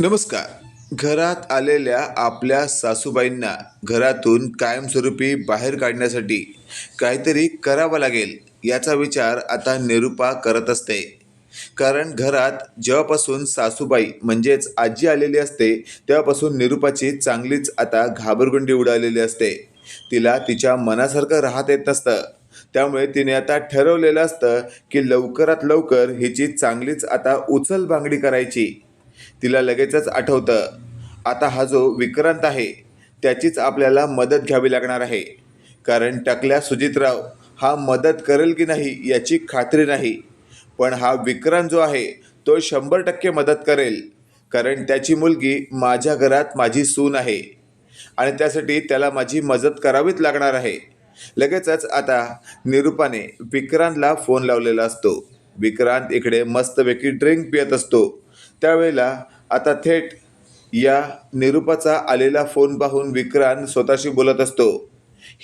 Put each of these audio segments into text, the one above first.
नमस्कार. घरात आलेल्या आपल्या सासूबाईंना घरातून कायमस्वरूपी बाहेर काढण्यासाठी काहीतरी करावं लागेल याचा विचार आता निरुपा करत असते. कारण घरात जेव्हापासून सासूबाई म्हणजेच आजी आलेली असते तेव्हापासून निरुपाची चांगलीच आता घाबरगुंडी उडालेली असते. तिला तिच्या मनासारखं राहत येत नसतं. त्यामुळे तिने आता ठरवलेलं असतं की लवकरात लवकर हिची चांगलीच आता उचल बांगडी करायची. तिला लगेचच आठवतं. आता हा जो विक्रांत आहे त्याचीच आपल्याला मदत घ्यावी लागणार आहे. कारण टकल्या सुजितराव हा मदत करेल की नाही याची खात्री नाही. पण हा विक्रांत जो आहे तो शंभर टक्के मदत करेल. कारण त्याची मुलगी माझ्या घरात माझी सून आहे. आणि त्यासाठी त्याला माझी मदत करावीच लागणार आहे. लगेचच आता निरुपाने विक्रांतला फोन लावलेला असतो. विक्रांत इकडे मस्तपैकी ड्रिंक पियत असतो. त्यावेळेला आता थेट या निरुपाचा आलेला फोन पाहून विक्रांत स्वतःशी बोलत असतो.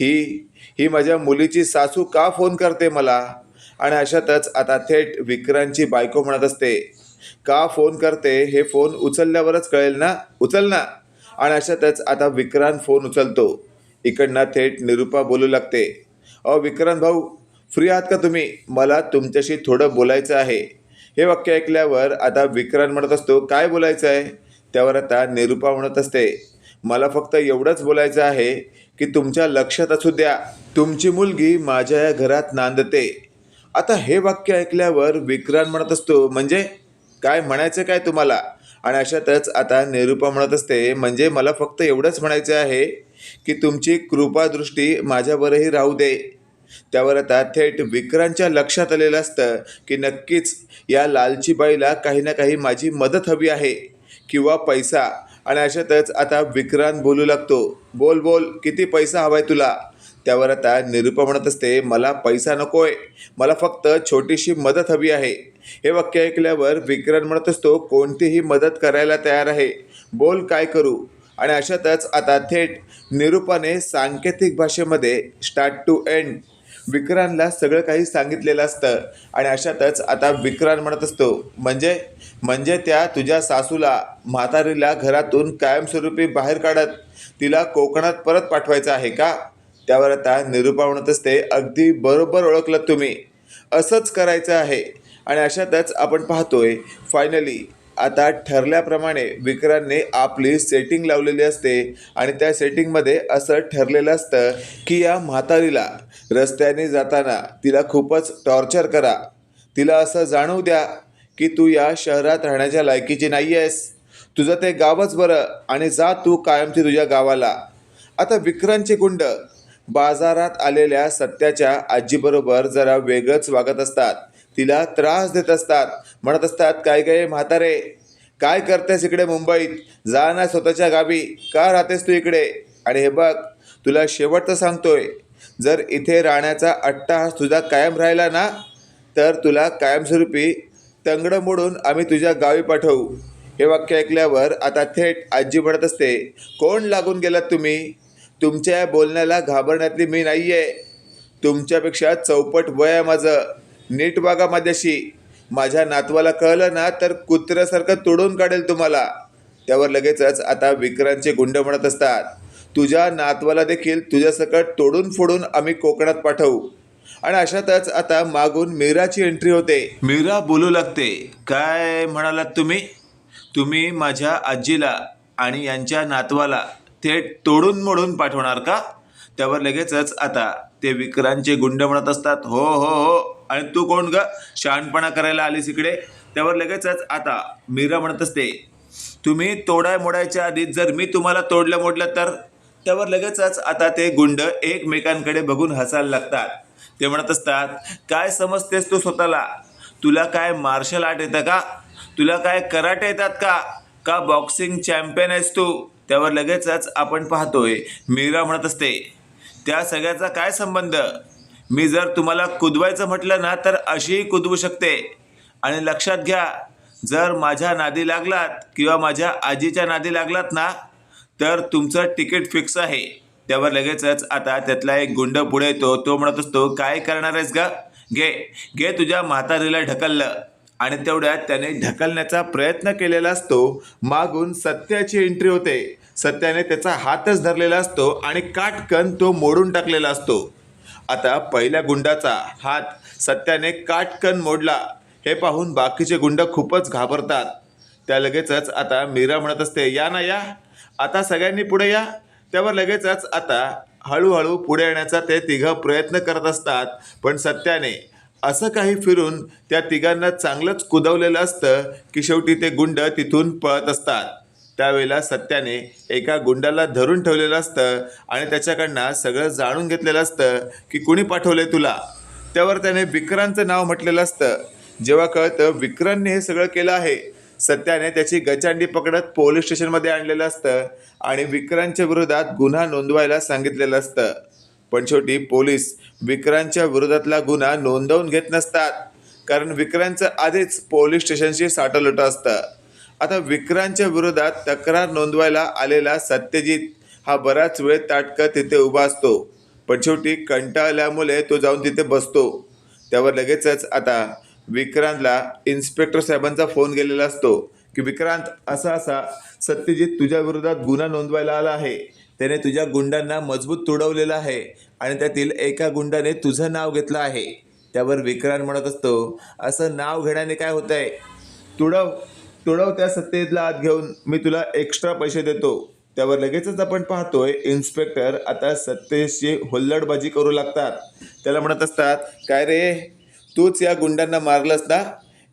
ही ही माझ्या मुलीची सासू का फोन करते मला? आणि अशातच आता थेट विक्रांतची बायको म्हणत असते. का फोन करते हे फोन उचलल्यावरच कळेल ना? उचल ना! आणि अशातच आता विक्रांत फोन उचलतो. इकडनं थेट निरुपा बोलू लागते. अ विक्रांत भाऊ फ्री आहात का तुम्ही? मला तुमच्याशी थोडं बोलायचं आहे. हे वाक्य ऐकल्यावर आता विक्रांत म्हणत असतो काय बोलायचं आहे? त्यावर आता निरुपा म्हणत असते मला फक्त एवढंच बोलायचं आहे की तुमच्या लक्षात असू द्या तुमची मुलगी माझ्या या घरात नांदते. आता हे वाक्य ऐकल्यावर विक्रांत म्हणत असतो म्हणजे काय म्हणायचं काय तुम्हाला? आणि अशातच आता निरुपा म्हणत असते म्हणजे मला फक्त एवढंच म्हणायचं आहे की तुमची कृपादृष्टी माझ्यावरही राहू दे त्यावर आता थेट विक्रांतच्या लक्षात आलेलं असतं की नक्कीच या लालची बाईला काही ना काही माझी मदत हवी आहे किंवा पैसा. आणि अशातच आता विक्रांत बोलू लागतो बोल बोल किती पैसा हवाय तुला? त्यावर आता निरुपा म्हणत असते मला पैसा नकोय मला फक्त छोटीशी मदत हवी आहे. हे वाक्य ऐकल्यावर विक्रांत म्हणत असतो कोणतीही मदत करायला तयार आहे. बोल काय करू? आणि अशातच आता थेट निरुपाने सांकेतिक भाषेमध्ये स्टार्ट टू एंड. विक्रांतला सगळं काही सांगितलेलं असतं. आणि अशातच आता विक्रांत म्हणत असतो म्हणजे म्हणजे त्या तुझ्या सासूला म्हातारीला घरातून कायमस्वरूपी बाहेर काढत तिला कोकणात परत पाठवायचं आहे का? त्यावर आता निरुपा म्हणत असते अगदी बरोबर ओळखलं तुम्ही. असंच करायचं आहे. आणि अशातच आपण पाहतोय फायनली आता ठरल्याप्रमाणे विक्रांनी आपली सेटिंग लावलेली असते आणि त्या सेटिंगमध्ये असं ठरलेलं असतं की या म्हातारीला रस्त्याने जाताना तिला खूपच टॉर्चर करा. तिला असं जाणवू द्या की तू या शहरात राहण्याच्या लायकीची नाही आहेस. तुझं ते गावच बरं आणि जा तू कायमची तुझ्या गावाला. आता विक्रांतचे गुंड बाजारात आलेल्या सत्याच्या आजीबरोबर जरा वेगळंच वागत असतात. तिला त्रास देत असतात. म्हणत असतात काय काय म्हातारे? काय करतेस इकडे मुंबईत? जा ना स्वतःच्या गावी. का राहतेस तू इकडे? आणि हे बघ तुला शेवटचं सांगतोय. जर इथे राहण्याचा अट्टाहास तुझा कायम राहिला ना तर तुला कायमस्वरूपी तंगडं मोडून आम्ही तुझ्या गावी पाठवू. हे वाक्य ऐकल्यावर आता थेट आजी म्हणत असते कोण लागून गेलात तुम्ही? तुमच्या या बोलण्याला घाबरण्यातली मी नाही आहे तुमच्यापेक्षा चौपट वय आहे माझं. नीट बघा माझ्याशी. माझ्या नातवाला कळलं ना तर कुत्र्यासारखं तोडून काढेल तुम्हाला. त्यावर लगेचच आता विक्रांतचे गुंड म्हणत असतात. तुझ्या नातवाला देखील तुझ्यासकट तोडून फोडून आम्ही कोकणात पाठवू. आणि अशातच आता मागून मीराची एंट्री होते. मीरा बोलू लागते. काय म्हणालात तुम्ही? तुम्ही माझ्या आजीला आणि यांच्या नातवाला थेट तोडून मोडून पाठवणार का? त्यावर लगेचच आता ते विक्रांतचे गुंड म्हणत असतात. हो हो हो. आणि तू कोण ग? शहाणपणा करायला आलीस इकडे. त्यावर लगेचच आता मीरा म्हणत असते तुम्ही तोडाय मोडायच्या आधीच जर मी तुम्हाला तोडलं मोडलं तर? त्यावर लगेचच आता ते गुंड एकमेकांकडे बघून हसायला लागतात. ते म्हणत असतात काय समजतेस तू स्वतःला? तुला काय मार्शल आर्ट येतं का? तुला काय कराटे येतात का? का बॉक्सिंग चॅम्पियन आहेस तू? त्यावर लगेचच आपण पाहतोय मीरा म्हणत असते त्या सगळ्याचा काय संबंध? मी जर तुम्हाला कुदवायचं म्हटलं ना तर अशीही कुदवू शकते. आणि लक्षात घ्या जर माझ्या नादी लागलात किंवा माझ्या आजीच्या नादी लागलात ना तर तुमचं तिकीट फिक्स आहे. त्यावर लगेचच आता त्यातला एक गुंड पुढे येतो तो म्हणत असतो काय करणार आहेस ग? घे घे तुझ्या म्हातारीला ढकललं. आणि तेवढ्यात त्याने ढकलण्याचा प्रयत्न केलेला असतो. मागून सत्याची एंट्री होते. सत्याने त्याचा हातच धरलेला असतो आणि काटकन तो मोडून टाकलेला असतो. आता पहिल्या गुंडाचा हात सत्याने काटकन मोडला. हे पाहून बाकीचे गुंड खूपच घाबरतात. त्या लगेचच आता मीरा म्हणत असते या ना या आता सगळ्यांनी पुढे या. त्यावर लगेचच आता हळूहळू पुढे येण्याचा ते तिघं प्रयत्न करत असतात. पण सत्याने असं काही फिरून त्या तिघांना चांगलंच कुदवलेलं असतं की शेवटी ते गुंड तिथून पळत असतात. त्यावेळेला सत्याने एका गुंडाला धरून ठेवलेलं असतं आणि त्याच्याकडनं सगळं जाणून घेतलेलं असतं की कुणी पाठवले तुला. त्यावर त्याने विक्रांतचं नाव म्हटलेलं असतं. जेव्हा कळतं विक्रांतने हे सगळं केलं आहे. सत्याने त्याची गचांडी पकडत पोलीस स्टेशनमध्ये आणलेलं असतं आणि विक्रांतच्या विरोधात गुन्हा नोंदवायला सांगितलेलं असतं. पण शेवटी पोलीस विक्रांतच्या विरोधातला गुन्हा नोंदवून घेत नसतात. कारण विक्रांतचं आधीच पोलीस स्टेशनशी साठवलट असतं. आता विक्रांतच्या विरोधात तक्रार नोंदवायला आलेला सत्यजित हा बराच वेळ ताटकत तिथे उभा असतो. पण शेवटी कंटाळल्यामुळे तो जाऊन तिथे बसतो. त्यावर लगेचच आता विक्रांतला इन्स्पेक्टर साहेबांचा फोन गेलेला असतो की विक्रांत असा असा सत्यजित तुझ्या विरोधात गुन्हा नोंदवायला आला आहे. त्याने तुझ्या गुंडांना मजबूत तुडवलेलं आहे आणि त्यातील एका गुंडाने तुझं नाव घेतलं आहे. त्यावर विक्रांत म्हणत असतो असं नाव घेण्याने काय होत आहे तुडव. तुडव त्या सत्यजितला आत घेऊन मी तुला एक्स्ट्रा पैसे देतो. त्यावर लगेचच आपण पाहतोय इन्स्पेक्टर आता सत्तेशी हुल्लडबाजी करू लागतात. त्याला म्हणत असतात काय रे? तूच या गुंडांना मारलंस ना?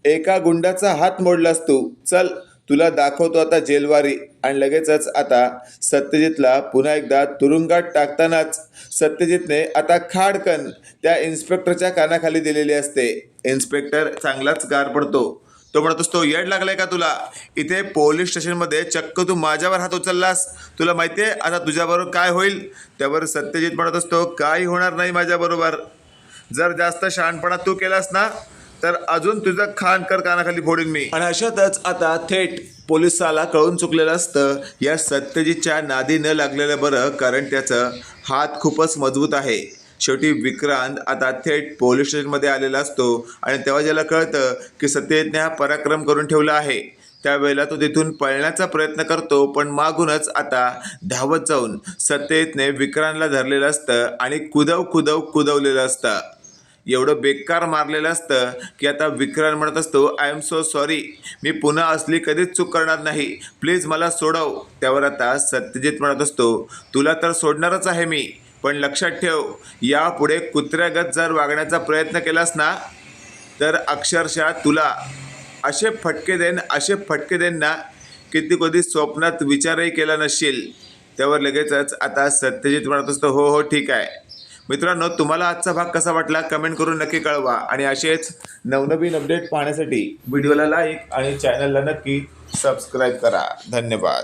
एका गुंडाचा हात मोडलास तू. चल तुला दाखवतो आता जेलवारी. आणि लगेचच आता सत्यजितला पुन्हा एकदा तुरुंगात टाकतानाच सत्यजितने आता खाडकन त्या इन्स्पेक्टरच्या कानाखाली दिलेली असते. इन्स्पेक्टर चांगलाच गार पडतो. तो म्हणत असतो येड लागलाय का तुला? इथे पोलीस स्टेशनमध्ये चक्क तू माझ्यावर हात उचललास. तुला माहितीये आता तुझ्याबरोबर काय होईल? त्यावर सत्यजित म्हणत असतो काही होणार नाही माझ्याबरोबर. जर जास्त शहाणपणा तू केलास ना तर अजून तुझं खानकर कानाखाली फोडीन मी. आणि अशातच आता थेट पोलिसाला कळून चुकलेलं असतं या सत्यजितच्या नादी न लागलेलं बरं कारण त्याचं हात खूपच मजबूत आहे. शेवटी विक्रांत आता थेट पोलीस स्टेशनमध्ये आलेला असतो. आणि तेव्हा ज्याला कळतं की सत्यजितने हा पराक्रम करून ठेवला आहे. त्यावेळेला तो तिथून पळण्याचा प्रयत्न करतो पण मागूनच आता धावत जाऊन सत्यजितने विक्रांतला धरलेलं असतं आणि कुदव कुदव कुदवलेलं असतं. एवढं बेकार मारलेलं असतं की आता विक्रांत म्हणत असतो आय एम सो सॉरी मी पुन्हा असली कधीच चूक करणार नाही. प्लीज मला सोडव. त्यावर आता सत्यजित म्हणत असतो तुला तर सोडणारच आहे मी. पण लक्षात ठेव यापुढे कुत्र्यागत जर वागण्याचा प्रयत्न केलास ना तर अक्षरशः तुला असे फटके देन असे फटके देन ना की ती कधी स्वप्नात विचारही केला नसशील. त्यावर लगेचच आता सत्यजित म्हणत असतो हो हो ठीक आहे. मित्रांनो तुम्हाला आजचा भाग कसा वाटला कमेंट करून नक्की कळवा. आणि असेच नवनवीन अपडेट पाहण्यासाठी व्हिडिओला लाईक आणि चॅनलला नक्की सबस्क्राईब करा. धन्यवाद.